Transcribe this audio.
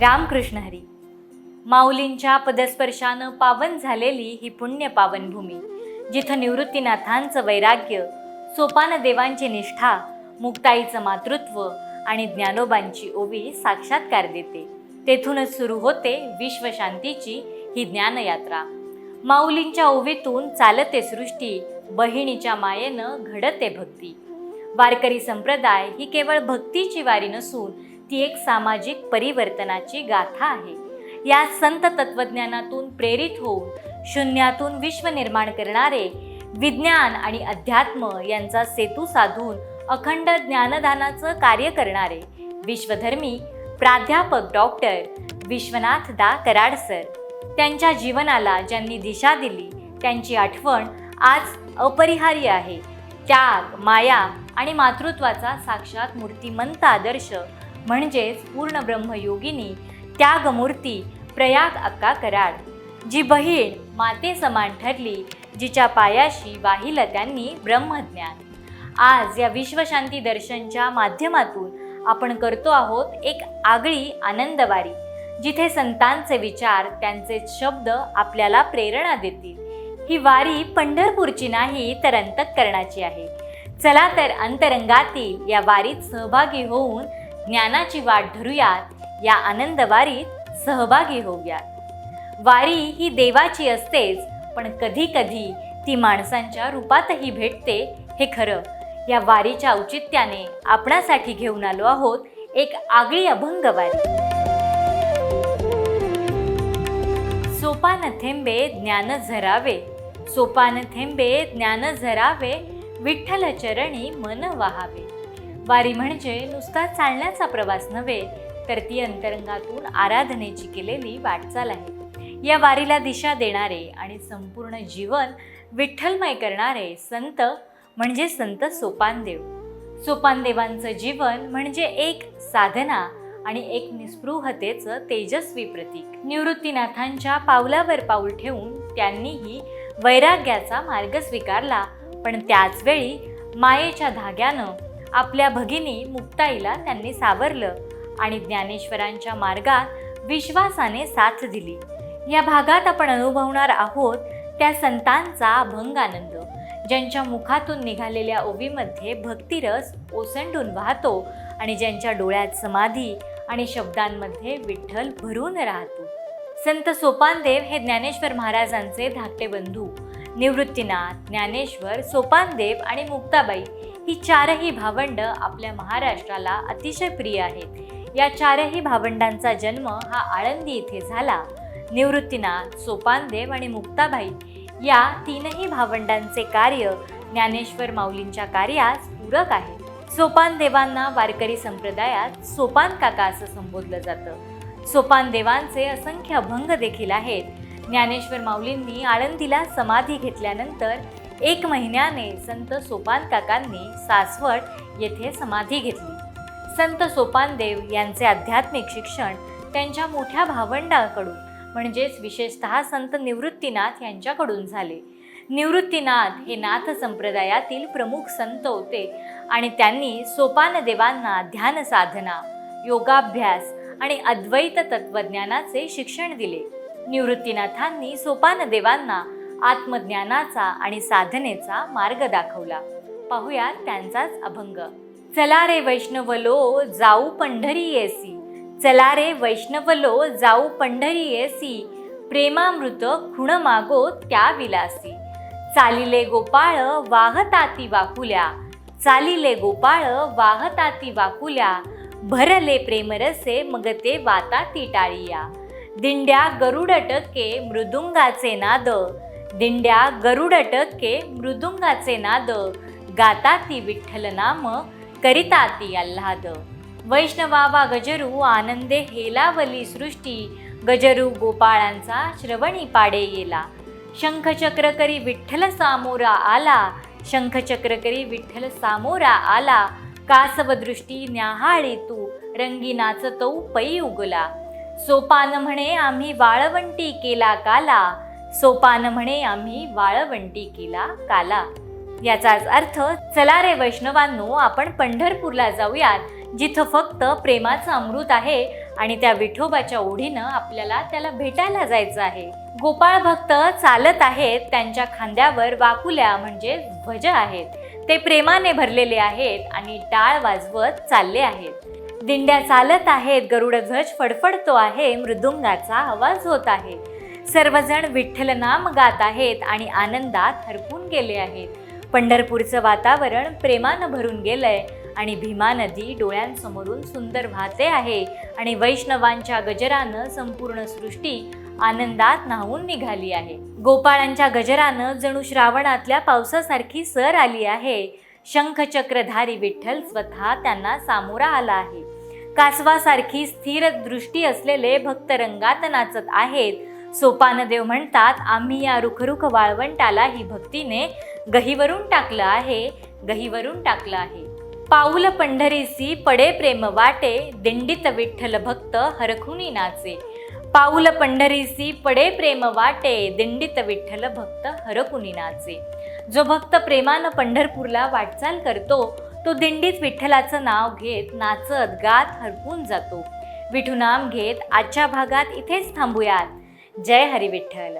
रामकृष्ण हरी. माऊलींच्या पदस्पर्शानं पावन झालेली ही पुण्य पावनभूमी जिथं निवृत्तीनाथांचं वैराग्य सोपान देवांची निष्ठा मुक्ताईचं मातृत्व आणि ज्ञानोबांची ओवी साक्षात्कार देते. तेथूनच सुरू होते विश्वशांतीची ही ज्ञानयात्रा. माऊलींच्या ओवीतून चालते सृष्टी बहिणीच्या मायेनं घडते भक्ती. वारकरी संप्रदाय ही केवळ भक्तीची वारी नसून ती एक सामाजिक परिवर्तनाची गाथा आहे. या संत तत्वज्ञानातून प्रेरित होऊन शून्यातून विश्व निर्माण करणारे विज्ञान आणि अध्यात्म यांचा सेतू साधून अखंड ज्ञानदानाचं कार्य करणारे विश्वधर्मी प्राध्यापक डॉक्टर विश्वनाथ दा कराड सर त्यांच्या जीवनाला ज्यांनी दिशा दिली त्यांची आठवण आज अपरिहार्य आहे. त्याग माया आणि मातृत्वाचा साक्षात मूर्तिमंत आदर्श म्हणजेच पूर्ण ब्रह्मयोगिनी त्यागमूर्ती प्रयाग अक्का कराड जी बहीण माते समान ठरली जिच्या पायाशी वाहिलं त्यांनी ब्रह्मज्ञान. आज या विश्वशांती दर्शनच्या माध्यमातून आपण करतो आहोत एक आगळी आनंदवारी जिथे संतांचे विचार त्यांचे शब्द आपल्याला प्रेरणा देतील. ही वारी पंढरपूरची नाही तर अंतकरणाची आहे. चला तर अंतरंगातील या वारीत सहभागी होऊन ज्ञानाची वाट धरूयात या आनंद वारीत सहभागी होऊयात. वारी ही देवाची असतेच पण कधी कधी ती माणसांच्या रूपातही भेटते हे खरं. या वारीच्या औचित्याने आपणासाठी घेऊन आलो आहोत एक आगळी अभंग वारी. सोपान थेंबे ज्ञान झरावे सोपान थेंबे ज्ञान झरावे विठ्ठल चरणी मन वाहावे. वारी म्हणजे नुसता चालण्याचा प्रवास नव्हे तर ती अंतरंगातून आराधनेची केलेली वाटचाल आहे. या वारीला दिशा देणारे आणि संपूर्ण जीवन विठ्ठलमय करणारे संत म्हणजे संत सोपानदेव. सोपानदेवांचं जीवन म्हणजे एक साधना आणि एक निस्पृहतेचं तेजस्वी प्रतीक. निवृत्तीनाथांच्या पावलावर पाऊल ठेवून त्यांनीही वैराग्याचा मार्ग स्वीकारला पण त्याचवेळी मायेच्या धाग्यानं आपल्या भगिनी मुक्ताईला त्यांनी सावरलं आणि ज्ञानेश्वरांच्या मार्गात विश्वासाने साथ दिली. या भागात आपण अनुभवणार आहोत त्या संतांचा अभंग आनंद ज्यांच्या मुखातून निघालेल्या ओवीमध्ये भक्तिरस ओसंडून वाहतो आणि ज्यांच्या डोळ्यात समाधी आणि शब्दांमध्ये विठ्ठल भरून राहतो. संत सोपानदेव हे ज्ञानेश्वर महाराजांचे धाकटे बंधू. निवृत्तीनाथ ज्ञानेश्वर सोपानदेव आणि मुक्ताबाई ही चारही भावंड आपल्या महाराष्ट्राला अतिशय प्रिय आहेत. या चारही भावंडांचा जन्म हा आळंदी येथे झाला. निवृत्तीनाथ सोपानदेव आणि मुक्ताबाई या तीनही भावंडांचे कार्य ज्ञानेश्वर माऊलींच्या कार्यास पूरक आहे. सोपानदेवांना वारकरी संप्रदायात सोपान काका असं संबोधलं जातं. सोपानदेवांचे असंख्य अभंग देखील आहेत. ज्ञानेश्वर माऊलींनी आळंदीला समाधी घेतल्यानंतर एक महिन्याने संत सोपान काकांनी सासवड येथे समाधी घेतली. संत सोपानदेव यांचे आध्यात्मिक शिक्षण त्यांच्या मोठ्या भावंडाकडून म्हणजेच विशेषतः संत निवृत्तीनाथ यांच्याकडून झाले. निवृत्तीनाथ हे नाथ संप्रदायातील प्रमुख संत होते आणि त्यांनी सोपान देवांना ध्यान साधना योगाभ्यास आणि अद्वैत तत्वज्ञानाचे शिक्षण दिले. निवृत्तीनाथांनी सोपान देवांना आत्मज्ञानाचा आणि साधनेचा मार्ग दाखवला. पाहूया त्यांचाच अभंग. चला रे वैष्णव लो जाऊ पंढरी येसी. चला रे वैष्णवलो जाऊ पंढरी येसी. प्रेमामृत खुण मागो त्या विलासी. चालिले गोपाळ वाहताती वाकुल्या. चालिले गोपाळ वाहताती वाकुल्या. भरले प्रेमरसे मग ते वाता टाळिया. दिंड्या गरुड टके मृदुंगाचे नाद. दिंड्या गरुड टक्के मृदुंगाचे नाद गाता ती विठ्ठल नाम करिता ती आल्हाद वैष्णवावा गजरू आनंदे हेलावली सृष्टी गजरू गोपाळांचा श्रवणी पाडे येला. शंखचक्र करी विठ्ठल सामोरा आला शंखचक्र करी विठ्ठल सामोरा आला. कासवदृष्टी न्याहाळी तू रंगीनाच तो पै उगला. सोपान म्हणे आम्ही वाळवंटी केला काला. सोपान म्हणे आम्ही वाळवंटी केला काला. याचाच अर्थ चला रे वैष्णवांनो आपण पंढरपूरला जाऊयात जिथं फक्त प्रेमाचं अमृत आहे आणि त्या विठोबाच्या ओढीनं आपल्याला त्याला भेटायला जायचं आहे. गोपाळ भक्त चालत आहेत त्यांच्या खांद्यावर वाकुल्या म्हणजे ध्वज आहेत. ते प्रेमाने भरलेले आहेत आणि टाळ वाजवत चालले आहेत. दिंड्या चालत आहेत गरुड ध्वज फडफडतो आहे मृदुंगाचा आवाज होत आहे. सर्वजण विठ्ठल नाम गात आहेत आणि आनंदात हरपून गेले आहेत. पंढरपूरचं वातावरण प्रेमानं भरून गेलंय आणि भीमा नदी डोळ्यांसमोरून सुंदर वाहते आहे आणि वैष्णवांच्या गजरानं संपूर्ण सृष्टी आनंदात न्हावून निघाली आहे. गोपाळांच्या गजरानं जणू श्रावणातल्या पावसासारखी सर आली आहे. शंखचक्रधारी विठ्ठल स्वतः त्यांना सामोरा आला आहे. कासवासारखी स्थिर दृष्टी असलेले भक्त रंगात नाचत आहेत. सोपानदेव म्हणतात आम्ही या रुखरुख वाळवंटाला ही भक्तीने गहीवरून टाकलं आहे गहीवरून टाकलं आहे. पाऊल पंढरीसी पडे प्रेम वाटे दिंडीत विठ्ठल भक्त हरखुनी नाचे. पाऊल पंढरीसी पडे प्रेम वाटे दिंडीत विठ्ठल भक्त हरकुनी नाचे. जो भक्त प्रेमानं पंढरपूरला वाटचाल करतो तो दिंडीत विठ्ठलाचं नाव घेत नाचत गात हरपून जातो. विठुनाम घेत आजच्या भागात इथेच थांबूयात. जय हरी विठ्ठल.